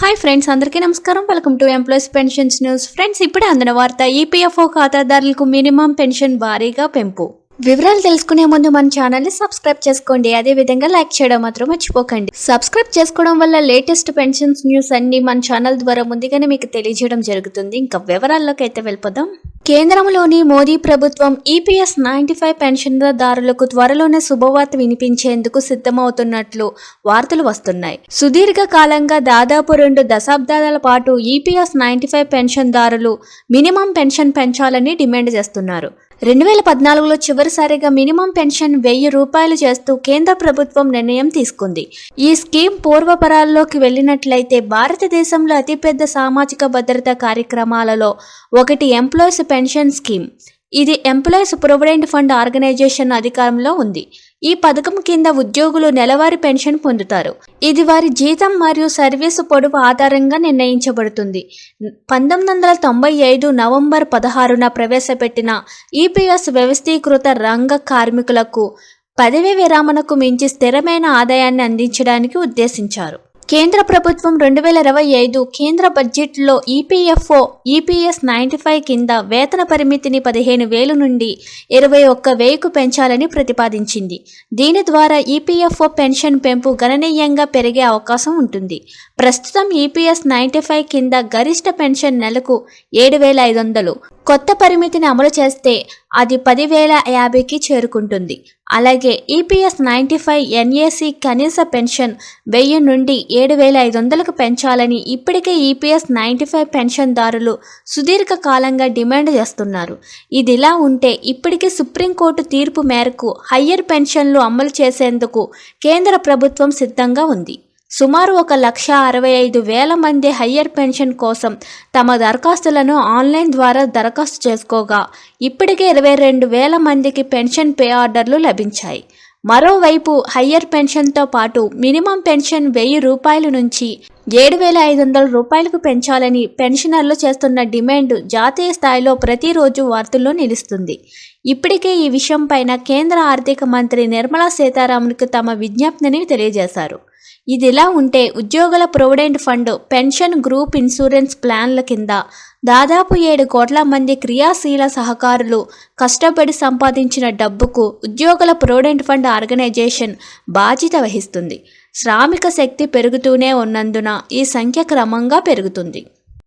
Hi friends అందరికీ నమస్కారం. Welcome to employees pensions news friends ఇప్పుడే అందిన వార్త ఈపీఎఫ్ఓ ఖాతాదారులకు మినిమం పెన్షన్ భారీగా పెంపు. వివరాలు తెలుసుకునే ముందు మన ఛానల్ని సబ్స్క్రైబ్ చేసుకోండి. అదే విధంగా లైక్ చేయడం మాత్రం మర్చిపోకండి. సబ్స్క్రైబ్ చేసుకోవడం వల్ల లేటెస్ట్ పెన్షన్స్ న్యూస్ అన్ని మన ఛానల్ ద్వారా ముందుగానే మీకు తెలియజేయడం జరుగుతుంది. ఇంకా వివరాల్లోకి అయితే వెళ్ళిపోదాం. కేంద్రంలోని మోదీ ప్రభుత్వం ఈపీఎస్ నైన్టీ ఫైవ్ పెన్షన్దారులకు త్వరలోనే శుభవార్త వినిపించేందుకు సిద్ధమవుతున్నట్లు వార్తలు వస్తున్నాయి. సుదీర్ఘ కాలంగా దాదాపు రెండు దశాబ్దాల పాటు ఈపీఎస్ నైన్టీ ఫైవ్ పెన్షన్దారులు మినిమం పెన్షన్ పెంచాలని డిమాండ్ చేస్తున్నారు. రెండు వేల పద్నాలుగులో చివరిసారిగా మినిమం పెన్షన్ వెయ్యి రూపాయలు చేస్తూ కేంద్ర ప్రభుత్వం నిర్ణయం తీసుకుంది. ఈ స్కీమ్ పూర్వపరాల్లోకి వెళ్ళినట్లయితే భారతదేశంలో అతిపెద్ద సామాజిక భద్రత కార్యక్రమాలలో ఒకటి ఎంప్లాయీస్ పెన్షన్ స్కీమ్. ఇది ఎంప్లాయీస్ ప్రొవిడెంట్ ఫండ్ ఆర్గనైజేషన్ అధికారంలో ఉంది. ఈ పథకం కింద ఉద్యోగులు నెలవారీ పెన్షన్ పొందుతారు. ఇది వారి జీతం మరియు సర్వీసు పొడవు ఆధారంగా నిర్ణయించబడుతుంది. పంతొమ్మిది వందల తొంభై ఐదు నవంబర్ పదహారున ప్రవేశపెట్టిన ఈపీఎస్ వ్యవస్థీకృత రంగ కార్మికులకు పదవీ విరామణకు మించి స్థిరమైన ఆదాయాన్ని అందించడానికి ఉద్దేశించారు. కేంద్ర ప్రభుత్వం రెండు వేల ఇరవై ఐదు కేంద్ర బడ్జెట్లో ఈపీఎఫ్ఓ ఈపీఎస్ నైంటీ ఫైవ్ కింద వేతన పరిమితిని పదిహేను వేలు నుండి ఇరవై ఒక్క వెయ్యికు పెంచాలని ప్రతిపాదించింది. దీని ద్వారా ఈపీఎఫ్ఓ పెన్షన్ పెంపు గణనీయంగా పెరిగే అవకాశం ఉంటుంది. ప్రస్తుతం ఈపీఎస్ నైంటీ ఫైవ్ కింద గరిష్ట పెన్షన్ నెలకు ఏడు వేల ఐదు వందలు. కొత్త పరిమితిని అమలు చేస్తే అది పదివేల యాభైకి చేరుకుంటుంది. అలాగే ఈపీఎస్ నైంటీ ఫైవ్ ఎన్ఏసి కనీస పెన్షన్ వెయ్యి నుండి ఏడు వేల ఐదు వందలకు పెంచాలని ఇప్పటికే ఈపీఎస్ నైంటీ ఫైవ్ పెన్షన్దారులు సుదీర్ఘ కాలంగా డిమాండ్ చేస్తున్నారు. ఇదిలా ఉంటే ఇప్పటికే సుప్రీంకోర్టు తీర్పు మేరకు హయ్యర్ పెన్షన్లు అమలు చేసేందుకు కేంద్ర ప్రభుత్వం సిద్ధంగా ఉంది. సుమారు ఒక లక్ష అరవై ఐదు వేల మంది హయ్యర్ పెన్షన్ కోసం తమ దరఖాస్తులను ఆన్లైన్ ద్వారా దరఖాస్తు చేసుకోగా. ఇప్పటికే ఇరవై రెండు వేల మందికి పెన్షన్ పే ఆర్డర్లు లభించాయి. మరోవైపు హయ్యర్ పెన్షన్తో పాటు మినిమం పెన్షన్ వెయ్యి రూపాయల నుంచి ఏడు వేల ఐదు వందల రూపాయలకు పెంచాలని పెన్షనర్లు చేస్తున్న డిమాండ్ జాతీయ స్థాయిలో ప్రతిరోజు వార్తల్లో నిలుస్తుంది. ఇప్పటికే ఈ విషయంపైన కేంద్ర ఆర్థిక మంత్రి నిర్మలా సీతారామన్కు తమ విజ్ఞప్తిని తెలియజేశారు. ఇదిలా ఉంటే ఉద్యోగుల provident fund pension group insurance ప్లాన్ల కింద దాదాపు ఏడు కోట్ల మంది క్రియాశీల సహకారులు కష్టపడి సంపాదించిన డబ్బుకు ఉద్యోగుల ప్రొవిడెంట్ ఫండ్ ఆర్గనైజేషన్ బాధ్యత వహిస్తుంది. శ్రామిక శక్తి పెరుగుతూనే ఉన్నందున ఈ సంఖ్య క్రమంగా పెరుగుతుంది.